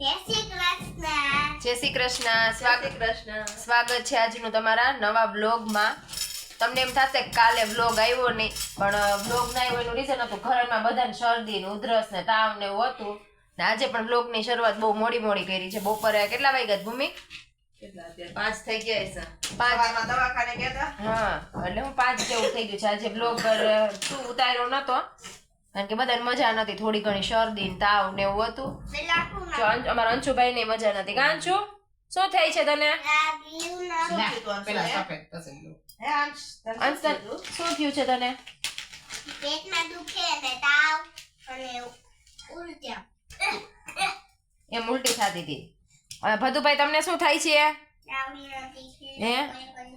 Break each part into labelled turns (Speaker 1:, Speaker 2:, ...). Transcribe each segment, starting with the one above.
Speaker 1: જય શ્રી કૃષ્ણ.
Speaker 2: જય શ્રી કૃષ્ણ. સ્વાગત
Speaker 3: કૃષ્ણ.
Speaker 2: સ્વાગત છે આજનું તમારા નવા વ્લોગમાં. તમને એમ થશે કાલે વ્લોગ આવ્યો નહીં પણ વ્લોગ ના આવ્યો એનું રીઝન હતું ઘરમાં બધાને શરદી ને ઉધરસ ને તાવ ને એવું હતું. ને આજે પણ વ્લોગની શરૂઆત બહુ મોડી મોડી કરી છે. બપોરે કેટલા વાગ્યા ભૂમિ?
Speaker 3: પાંચ થઈ ગયા છે.
Speaker 2: પાંચ.
Speaker 3: દવાખાને ગયા
Speaker 2: હા એટલે હું પાંચ જેવું થઈ ગયું છે. આજે બ્લોગ શું ઉતાર્યો નતો. કારણ કે બધાને મજા નથી થોડી ઘણી શરદી ને તાવ ને એવું હતું. અમારા અંશુભાઈ ને મજા નથી કાંચુ શું થાય છે તને?
Speaker 3: શું થયું?
Speaker 2: છે તને? એમ ઉલટી થતી હતી. હવે ભદુભાઈ તમને શું થાય છે? હે?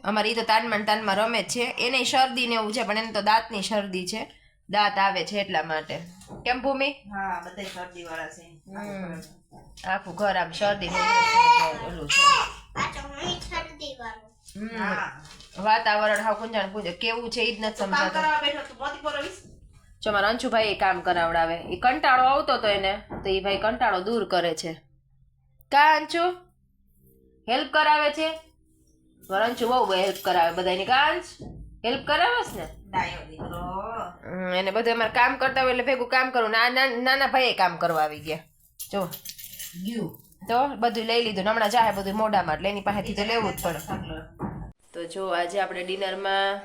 Speaker 2: અમારી તો તાનમાં તાનમાં રમે જ છે. એને શરદી ને એવું છે પણ એને તો દાંતની શરદી છે. દાંત આવે છે એટલા માટે. કેમ ભૂમિ?
Speaker 3: હા બધા શરદી વાળા છે.
Speaker 2: હમ. આખું ઘર આમ. શરદી ઓલું છે.
Speaker 1: પાછો હું શરદી વાળું.
Speaker 2: હમ.
Speaker 3: હા.
Speaker 2: વાતાવરણ હાવ કુંજાણ કુંજ કેવું છે ઈ જ નથી
Speaker 3: કામ
Speaker 2: સમજાતું?
Speaker 3: કરવા બેઠો તું મોતી પરોવીશ?
Speaker 2: જો મારા અંશુભાઈ એ કામ કરાવડાવે. એ કંટાળો આવતો તો એને તો એ ભાઈ કંટાળો દૂર કરે છે. કા અંશુ? હેલ્પ કરાવે છે? વરંશુ અંશુ બહુ હેલ્પ કરાવે બધાની કાંશ હેલ્પ કરાવે છે ને?
Speaker 3: ડાયો દીકરો.
Speaker 2: એને બધું અમારે કામ કરતા હોય એટલે ભેગું કામ કરું. ના ના- નાના ભાઈએ કામ કરવા આવી ગયા. જો.
Speaker 3: ગયું.
Speaker 2: તો બધું લઈ લીધું. હમણાં જાહે બધું મોઢામાં. એટલે એની પાસેથી તો લેવું જ પડે. તો જો આજે આપણે ડિનરમાં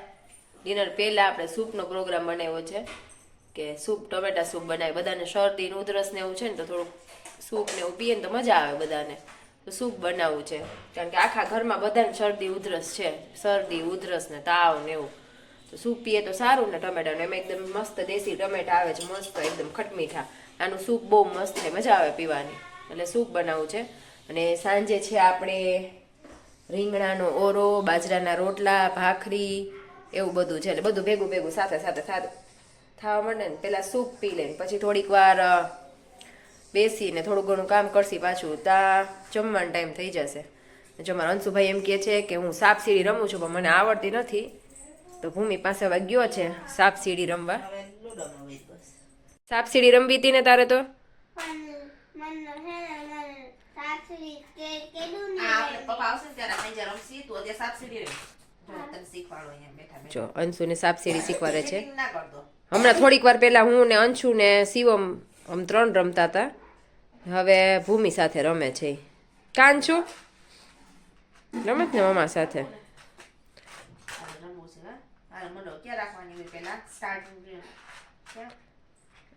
Speaker 2: ડિનર પહેલાં આપણે સૂપનો પ્રોગ્રામ બનાવ્યો છે કે સૂપ ટમેટા સૂપ બનાવી બધાને શરદી ઉધરસ ને એવું છે ને તો થોડુંક સૂપ ને એવું પીએ ને તો મજા આવે બધાને. તો સૂપ બનાવવું છે. કારણ કે આખા ઘરમાં બધાને શરદી ઉધરસ છે. શરદી ઉધરસ ને તાવ ને એવું. તો સૂપ પીએ તો સારું ને ટમેટાનું. એમાં એકદમ મસ્ત દેશી ટમેટા આવે છે, મસ્ત એકદમ ખટમીઠા. આનું સૂપ બહુ મસ્ત છે, મજા આવે પીવાની. એટલે સૂપ બનાવવું છે. અને સાંજે છે આપણે રીંગણાનો ઓરો, બાજરાના રોટલા, ભાખરી, એવું બધું છે. એટલે બધું ભેગું ભેગું સાથે સાથે થા- થવા માંડે ને પહેલાં સૂપ પી લે પછી થોડીક વાર બેસીને થોડું ઘણું કામ કરશી પાછું ત્યાં જમવાનો ટાઈમ થઈ જશે. જો મારા અંશુભાઈ એમ કહે છે કે હું સાપ સીડી રમું છું, પણ મને આવડતી નથી. તો ભૂમિ પાસે હવે ગયો છે સાપ સીડી રમવા સાપ સીડી રમવી હતી ને તારે તો?
Speaker 3: જો તને શીખવાડો અહીંયા બેઠા બેઠા.
Speaker 2: જો અંશુને સાપ સીડી શીખવાડે છે. હમણાં થોડીક વાર પહેલા હું ને અંશુ ને શિવમ આમ ત્રણ રમતા હતા. હવે ભૂમિ સાથે રમે છે. કાન છું? રમે ને મમા સાથે?
Speaker 3: હાલ મંડો ક્યાં રાખવાની હોય પહેલા સ્ટાર્ટિંગ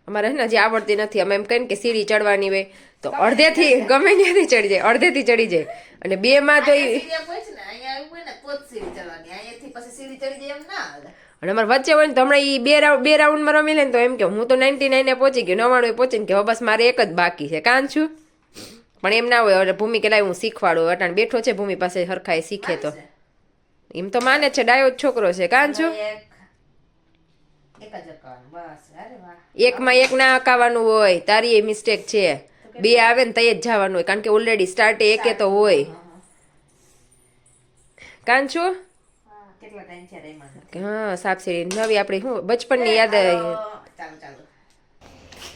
Speaker 2: અમારે ને હજી આવડતી નથી. અમે એમ કહીએ કે સીડી ચડવાની હોય તો અડધેથી ગમે ત્યાંથી ચડી જાય અડધેથી ચડી જાય. અને બે માં તો અને અમારે વચ્ચે હોય ને તો હમણાં એ બે રાઉન્ડ બે રાઉન્ડમાં રમી લે ને તો એમ કે હું તો નાઇન્ટી નાઈને પહોંચી ગયો નવાણું પહોંચીને કે હવે બસ મારે એક જ બાકી છે. કાન છું પણ એમ ના હોય એટલે ભૂમિ કે લાવી હું શીખવાડું. અટાણ બેઠો છે ભૂમિ પાસે હરખાઈ શીખે તો. એમ તો માને છે ડાયો જ છોકરો છે કાં છું એકમાં એક ના અકાવાનું હોય તારી એ મિસ્ટેક છે બે આવે ને તઈ જ જવાનું હોય કારણ કે ઓલરેડી સ્ટાર્ટ એકે તો હોય કાન છું
Speaker 3: હા,
Speaker 2: કે સાપસીડી નવી આપણી શું બચપનની યાદ આવી.
Speaker 3: ચાલો ચાલો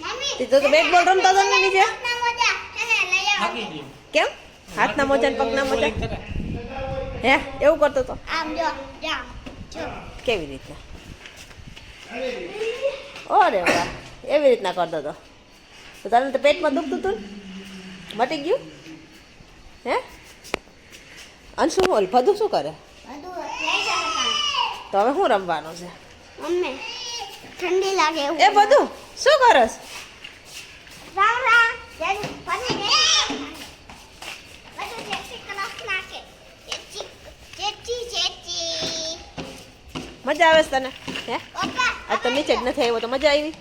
Speaker 1: મમ્મી
Speaker 4: તો તો બેટ બોલ રમતા હતા ને નીચે કેમ હાથના મોજા ને પગના મોજા હે? એવું કરતો તો?
Speaker 1: આમ જો
Speaker 4: કેવી રીતના ઓરે વાહ એવી રીતના કરતો તો. તો તને તો પેટમાં દુખતું હતું મટી ગયું? હે? બોલ ભદું શું કરે?
Speaker 1: બધું જાવ કામ.
Speaker 4: તો હવે શું રમવાનું છે?
Speaker 1: મમ્મી ઠંડી લાગે
Speaker 4: એ બધું શું કરસ
Speaker 1: રામ રામ જય ફરી ગઈ બધું જેસી કલફ નાખે જેચી જેચી જેચી
Speaker 4: મજા આવે તને? હે? આ તો નીચે જ નથી આવ્યો, તો મજા આવી?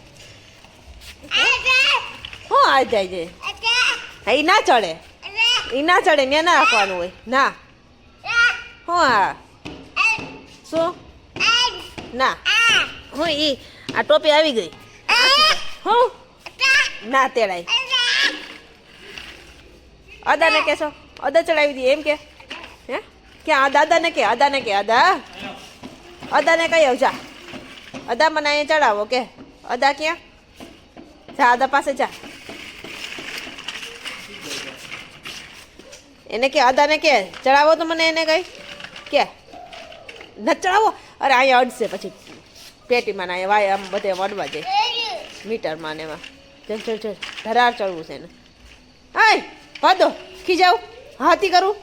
Speaker 4: હું આ જાય છે? હા એ ના ચડે. એ ના ચડે ને ના રાખવાનું હોય. ના. હું
Speaker 1: હા
Speaker 4: શું? ના. હું એ આ ટોપી આવી ગઈ. હું? ના તેડાય. અદાને કેશો અદા ચડાવી દઈએ, એમ કે? હે? ક્યાં? આ દાદાને કે, અદાને કે, અદા? અદાને કહી આવ જા અદા મને અહીંયા ચડાવો, કે? અદા ક્યાં? જા, અદા પાસે જા. એને કે, અદાને કે, ચડાવો તો મને એને કઈ? કે? ન ચડાવો? અરે અહીંયા અડશે પછી. પેટીમાં ના વાય, આમ બધે વડવા જાય. મીટરમાં ને એમાં. ચલ ચલ ચલ. ધરાર ચડવું છે એને. હાય પાદો ખીજાવ. હાથી કરું.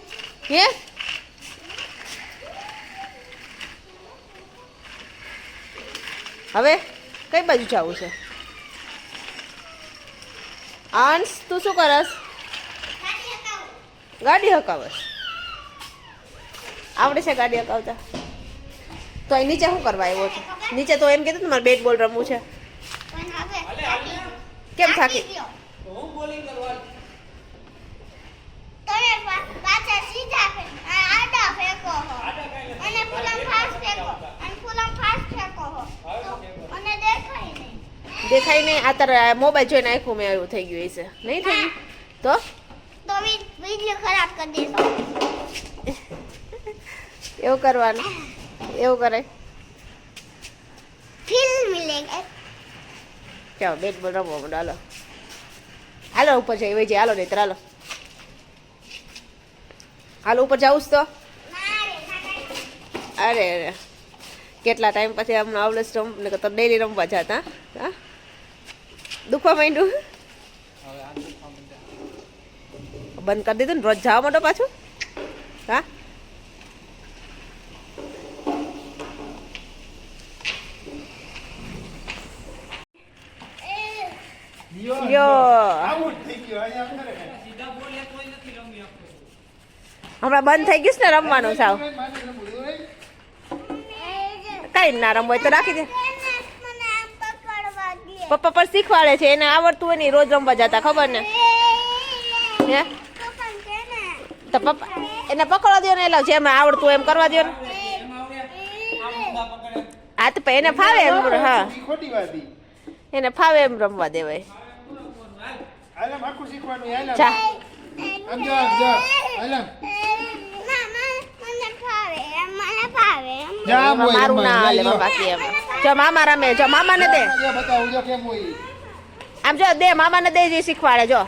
Speaker 4: હે? હવે કઈ બાજુ જવું છે? આંશ, તું શું કરસ? ગાડી હકાવસ. આવડે છે ગાડી હકાવતા. તો અહીં નીચે શું કરવા આવ્યો છે? નીચે તો એમ કીધું મારે બેટ બોલ રમવું છે. કેમ થાકી?
Speaker 1: ફેંકો. અને ફૂલમ ફાસ્ટ ફેંકો હો. તો મને દેખાય નહીં.
Speaker 4: દેખાય નહીં. આ તારા મોબાઈલ જોઈને આખું મેં એવું થઈ ગયું હશે. નહીં થઈ ગયું? તો?
Speaker 1: તો વી- ખરાબ કરી દેશો.
Speaker 4: એવું કરવાનું. એવું કરે.
Speaker 1: ફિલ્મ લેગે
Speaker 4: ચાલો બેટ બોલ રમો માંડો. હાલો. હાલો ઉપર જઈ વહી જાય હાલો નહીં હાલો. હાલો ઉપર જાઉં તો? અરે અરે. કેટલા ટાઈમ પછી હમણાં આવડે રમ ને તો ડેલી રમવા જતા હા? દુખવા માંડ્યું બંધ કરી દીધું ને રોજ જવા માંડો પાછું હા હમણાં બંધ થઈ ગયું છે ને રમવાનું સાવ કઈ ના રમવું હોય તો રાખી દે
Speaker 1: મને આમ પકડવા દે.
Speaker 4: પપ્પા પણ શીખવાડે છે એને આવડતું હોય ને રોજ રમવા જતા ખબર ને? હે. તો પપ્પા એને પકડવા દો ને એટલે જેમ આવડતું હોય એમ કરવા દો ને. હા તો એને ફાવે એમ હા. એને ફાવે એમ રમવા દેવાય. મારું ના હાલે બાકી એમ. જો મામા રમે જો મામાને દે. આમ જો દે મામાને દે જે શીખવાડે જો